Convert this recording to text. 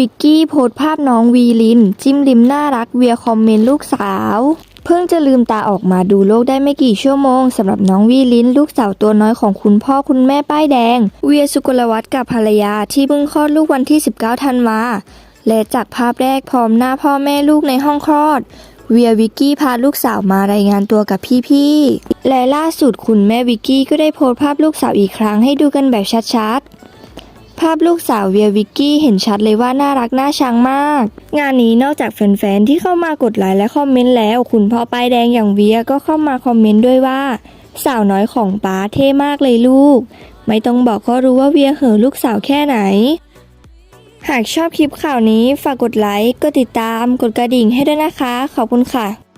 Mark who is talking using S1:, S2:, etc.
S1: วิกกี้โพสภาพน้องวีลิน จิ้มลิมน่ารักเวียคอมเมนต์ลูกสาว เพิ่งจะลืมตาออกมาดูโลกได้ไม่กี่ชั่วโมงสำหรับน้องวีลิน ลูกสาวตัวน้อยของคุณพ่อคุณแม่ป้ายแดง เวียสุกลวัฒน์กับภรรยาที่เพิ่งคลอดลูกวันที่ 19 ธันวาและจากภาพแรกพร้อมหน้าพ่อแม่ลูกในห้องคลอด เวียวิกกี้พาลูกสาวมารายงานตัวกับพี่ๆและล่าสุดคุณแม่วิกกี้ก็ได้โพสต์ภาพลูกสาวอีกครั้งให้ดูกันแบบชัดๆ ภาพลูกสาวเวียวิกกี้เห็นชัดเลยว่าน่ารักน่าชังมาก งานนี้นอกจากแฟนๆที่เข้ามากดไลค์และคอมเมนต์แล้ว คุณพ่อป้ายแดงอย่างเวียก็เข้ามาคอมเมนต์ด้วยว่า สาวน้อยของป้าเท่มากเลยลูก ไม่ต้องบอกก็รู้ว่าเวียเหอลูกสาวแค่ไหน หากชอบคลิปข่าวนี้ฝากกดไลค์กดติดตามกดกระดิ่งให้ด้วยนะคะ ขอบคุณค่ะ